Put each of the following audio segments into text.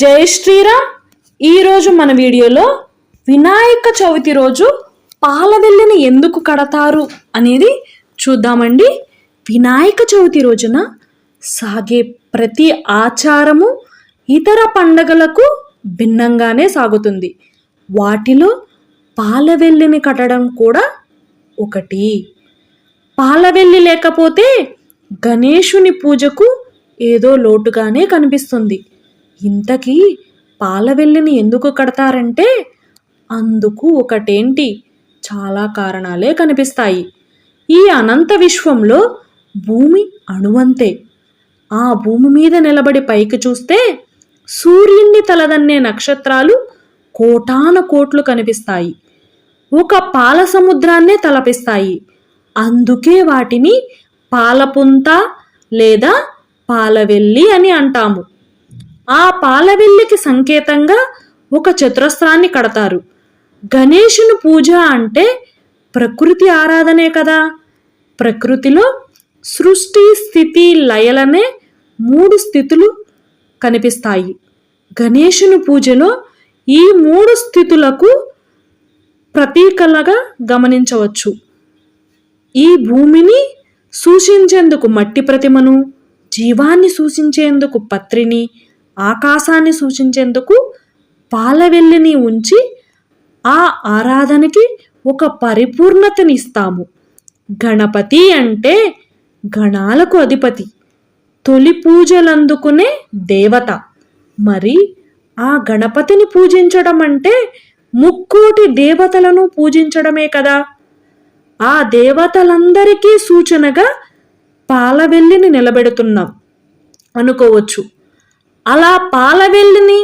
జై శ్రీరామ్. ఈరోజు మన వీడియోలో వినాయక చవితి రోజు పాలవెల్లిని ఎందుకు కడతారు అనేది చూద్దామండి. వినాయక చవితి రోజున సాగే ప్రతి ఆచారము ఇతర పండగలకు భిన్నంగానే సాగుతుంది. వాటిలో పాలవెల్లిని కట్టడం కూడా ఒకటి. పాలవెల్లి లేకపోతే గణేషుని పూజకు ఏదో లోటుగానే కనిపిస్తుంది. ఇంతకీ పాలవెల్లిని ఎందుకు కడతారంటే అందుకు ఒకటేంటి? చాలా కారణాలే కనిపిస్తాయి. ఈ అనంత విశ్వంలో భూమి అణువంతే. ఆ భూమి మీద నిలబడి పైకి చూస్తే సూర్యుణ్ణి తలదన్నే నక్షత్రాలు కోటాన కోట్లు కనిపిస్తాయి. ఒక పాల సముద్రాన్నే తలపిస్తాయి. అందుకే వాటిని పాలపుంత లేదా పాలవెల్లి అని అంటాము. ఆ పాలవెల్లికి సంకేతంగా ఒక చతురస్రాన్ని కడతారు. గణేషుని పూజ అంటే ప్రకృతి ఆరాధనే కదా. ప్రకృతిలో సృష్టి స్థితి లయలనే మూడు స్థితులు కనిపిస్తాయి. గణేషుని పూజలో ఈ మూడు స్థితులకు ప్రతీకలుగా గమనించవచ్చు. ఈ భూమిని సూచించేందుకు మట్టి ప్రతిమను జీవాన్ని సూచించేందుకు పత్రిని ఆకాశాన్ని సూచించేందుకు పాలవెల్లిని ఉంచి ఆ ఆరాధనకి ఒక పరిపూర్ణతనిస్తాము గణపతి అంటే గణాలకు అధిపతి. తొలి పూజలందుకునే దేవత. మరి ఆ గణపతిని పూజించడం అంటే ముక్కోటి దేవతలను పూజించడమే కదా. ఆ దేవతలందరికీ సూచనగా పాలవెల్లిని నిలబెడుతున్నాం. అనుకోవచ్చు. అలా పాలవెల్లిని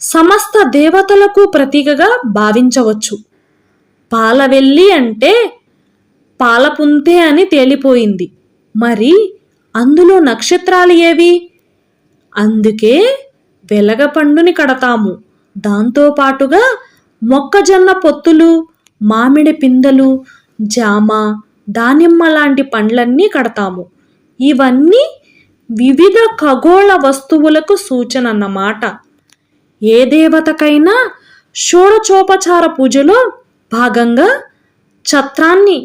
సమస్త దేవతలకు ప్రతీకగా భావించవచ్చు. పాలవెల్లి అంటే పాలపుంతే అని తేలిపోయింది. మరి అందులో నక్షత్రాలు ఏవి? అందుకే వెలగపండుని కడతాము. దాంతోపాటుగా మొక్కజొన్న పొత్తులు మామిడి పిందెలు జామ దానిమ్మ లాంటి పండ్లన్నీ కడతాము. ఇవన్నీ వివిధ ఖగోళ వస్తువులకు సూచన అన్నమాట. ఏ దేవతకైనా షోడచోపచార పూజలో భాగంగా ఛత్రాన్ని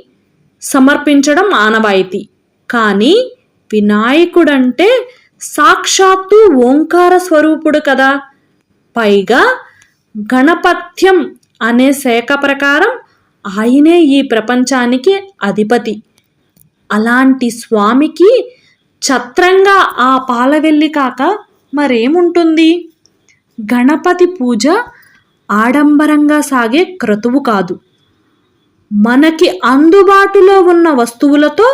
సమర్పించడం ఆనవాయితీ. కానీ వినాయకుడంటే సాక్షాత్తు ఓంకార స్వరూపుడు కదా. పైగా గణపత్యం అనే శాఖ ప్రకారం ఆయనే ఈ ప్రపంచానికి అధిపతి. అలాంటి స్వామికి ఛత్రంగా ఆ పాలవెల్లి కాక మరేముంటుంది? గణపతి పూజ ఆడంబరంగా సాగే క్రతువు కాదు. మనకి అందుబాటులో ఉన్న వస్తువులతో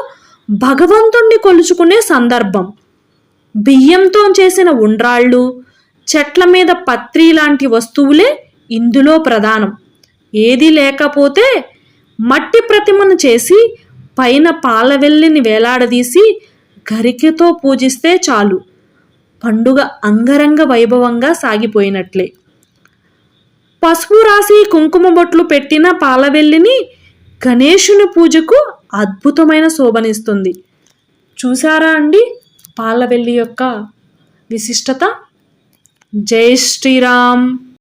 భగవంతుణ్ణి కొలుచుకునే సందర్భం. బియ్యంతో చేసిన ఉండ్రాళ్ళు చెట్ల మీద పత్రి లాంటి వస్తువులే ఇందులో ప్రధానం. ఏది లేకపోతే మట్టి ప్రతిమను చేసి పైన పాలవెల్లిని వేలాడదీసి గరికెతో పూజిస్తే చాలు. పండుగ అంగరంగ వైభవంగా సాగిపోయినట్లే. పసుపు రాసి కుంకుమ బొట్లు పెట్టిన పాలవెల్లిని గణేషుని పూజకు అద్భుతమైన శోభనిస్తుంది. చూసారా అండి పాలవెల్లి యొక్క విశిష్టత? జై శ్రీరామ్!